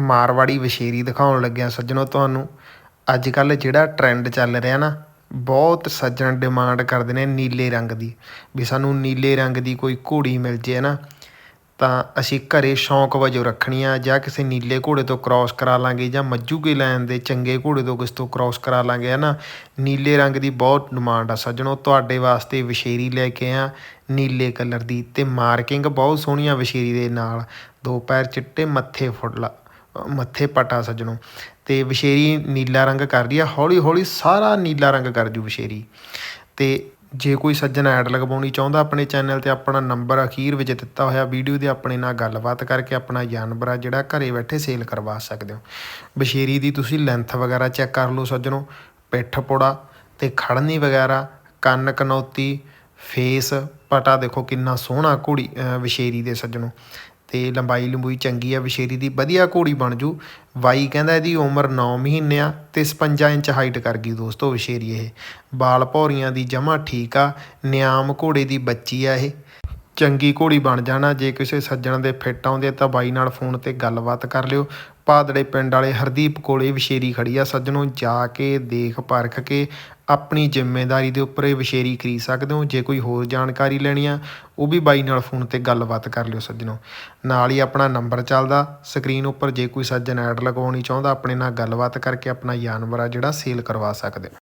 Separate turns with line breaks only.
ਮਾਰਵਾੜੀ ਵਸ਼ੇਰੀ ਦਿਖਾਉਣ ਲੱਗਿਆ ਸੱਜਣੋ ਤੁਹਾਨੂੰ। ਅੱਜ ਕੱਲ ਜਿਹੜਾ ਟ੍ਰੈਂਡ ਚੱਲ ਰਿਹਾ ਨਾ, ਬਹੁਤ ਸੱਜਣ ਡਿਮਾਂਡ ਕਰਦੇ ਨੇ ਨੀਲੇ ਰੰਗ ਦੀ। ਵੀ ਸਾਨੂੰ ਨੀਲੇ ਰੰਗ ਦੀ ਕੋਈ ਘੋੜੀ ਮਿਲ ਜੇ ਨਾ, ਤਾਂ ਅਸੀਂ ਘਰੇ ਸ਼ੌਂਕ ਵਜੋਂ ਰੱਖਣੀ ਆ, ਜਾਂ ਕਿਸੇ ਨੀਲੇ ਘੋੜੇ ਤੋਂ ਕ੍ਰਾਸ ਕਰਾ ਲਾਂਗੇ, ਜਾਂ ਮੱਜੂਗੇ ਲੈਣ ਦੇ ਚੰਗੇ ਘੋੜੇ ਤੋਂ ਕਿਸ ਤੋਂ ਕ੍ਰਾਸ ਕਰਾ ਲਾਂਗੇ ਹੈ ਨਾ ਨੀਲੇ ਰੰਗ ਦੀ ਬਹੁਤ ਡਿਮਾਂਡ ਆ ਸੱਜਣੋ। ਤੁਹਾਡੇ ਵਾਸਤੇ ਵਿਸ਼ੇਰੀ ਲੈ ਕੇ ਆ ਨੀਲੇ ਕਲਰ ਦੀ, ਤੇ ਮਾਰਕਿੰਗ ਬਹੁਤ ਸੋਹਣੀਆਂ ਵਿਸ਼ੇਰੀ ਦੇ ਨਾਲ। ਦੋ ਪੈਰ ਚਿੱਟੇ, ਮੱਥੇ ਫੁੱਟਲਾ ਮੱਥੇ ਪਟਾ ਸੱਜਣੋ। ਤੇ ਵਿਸ਼ੇਰੀ ਨੀਲਾ ਰੰਗ ਕਰ ਰਹੀ ਆ, ਹੌਲੀ ਹੌਲੀ ਸਾਰਾ ਨੀਲਾ ਰੰਗ ਕਰ ਜੂ ਵਿਸ਼ੇਰੀ। ਤੇ ਜੇ ਕੋਈ ਸੱਜਣ ਐਡ ਲਗਵਾਉਣੀ ਚਾਹੁੰਦਾ, ਆਪਣੇ ਚੈਨਲ ਤੇ ਆਪਣਾ ਨੰਬਰ ਅਖੀਰ ਵਿੱਚ ਦਿੱਤਾ ਹੋਇਆ, ਵੀਡੀਓ ਦੇ ਆਪਣੇ ਨਾਲ ਗੱਲਬਾਤ ਕਰਕੇ ਆਪਣਾ ਜਾਨਵਰ ਆ ਜਿਹੜਾ ਘਰੇ ਬੈਠੇ ਸੇਲ ਕਰਵਾ ਸਕਦੇ ਹੋ। ਬਸ਼ੇਰੀ ਦੀ ਤੁਸੀਂ ਲੈਂਥ ਵਗੈਰਾ ਚੈੱਕ ਕਰ ਲਓ ਸੱਜਣੋ। ਪਿੱਠ ਪੋੜਾ ਤੇ ਖੜਨੀ ਵਗੈਰਾ, ਕੰਨ ਕਨੌਤੀ, ਫੇਸ, ਪਟਾ ਦੇਖੋ ਕਿੰਨਾ ਸੋਹਣਾ ਘੋੜੀ, ਅਹ ਵਿਸ਼ੇਰੀ ਦੇ ਸੱਜਣੋ। ਤੇ ਲੰਬਾਈ ਲੰਬੂਈ ਚੰਗੀ ਆ, ਵਿਸ਼ੇਰੀ ਦੀ ਵਧੀਆ ਘੋੜੀ ਬਣ ਜੂ। ਬਾਈ ਕਹਿੰਦਾ ਇਹਦੀ ਉਮਰ 9 ਮਹੀਨੇ ਆ ਤੇ 56 ਇੰਚ ਹਾਈਟ ਕਰ ਗਈ ਦੋਸਤੋ ਵਿਸ਼ੇਰੀ ਇਹ। ਬਾਲ ਭੌਰੀਆਂ ਦੀ ਜਮਾ ਠੀਕ ਆ, ਨਿਆਮ ਘੋੜੇ ਦੀ ਬੱਚੀ ਆ ਇਹ। ਚੰਗੀ ਘੋੜੀ ਬਣ ਜਾਣਾ, ਜੇ ਕਿਸੇ ਸੱਜਣ ਦੇ ਫਿੱਟ ਆਉਂਦੇ ਤਾਂ ਬਾਈ ਨਾਲ ਫੋਨ ਤੇ ਗੱਲਬਾਤ ਕਰ ਲਿਓ। ਪਾਦੜੇ ਪਿੰਡ ਵਾਲੇ ਹਰਦੀਪ ਕੋਲੇ ਵਿਸ਼ੇਰੀ ਖੜੀ ਆ। ਸੱਜਣੋਂ ਜਾ ਕੇ ਦੇਖ ਪਰਖ ਕੇ ਆਪਣੀ ਜ਼ਿੰਮੇਵਾਰੀ ਦੇ ਉੱਪਰ ਇਹ ਵਿਸ਼ੇਰੀ ਖਰੀਦ ਸਕਦੇ ਹੋ। ਜੇ ਕੋਈ ਹੋਰ ਜਾਣਕਾਰੀ ਲੈਣੀ ਆ, ਉਹ ਵੀ ਬਾਈ ਨਾਲ ਫੋਨ ਤੇ ਗੱਲਬਾਤ ਕਰ ਲਿਓ ਸੱਜਣੋ। ਨਾਲ ਹੀ ਆਪਣਾ ਨੰਬਰ ਚੱਲਦਾ। ਸਕਰੀਨ ਉੱਪਰ ਜੇ ਕੋਈ ਸੱਜਣ ਐਡ ਲਗਵਾਉਣੀ ਚਾਹੁੰਦਾ, ਆਪਣੇ ਨਾਲ ਗੱਲਬਾਤ ਕਰਕੇ ਆਪਣਾ ਜਾਨਵਰ ਆ ਜਿਹੜਾ ਸੇਲ ਕਰਵਾ ਸਕਦੇ ਹੋ।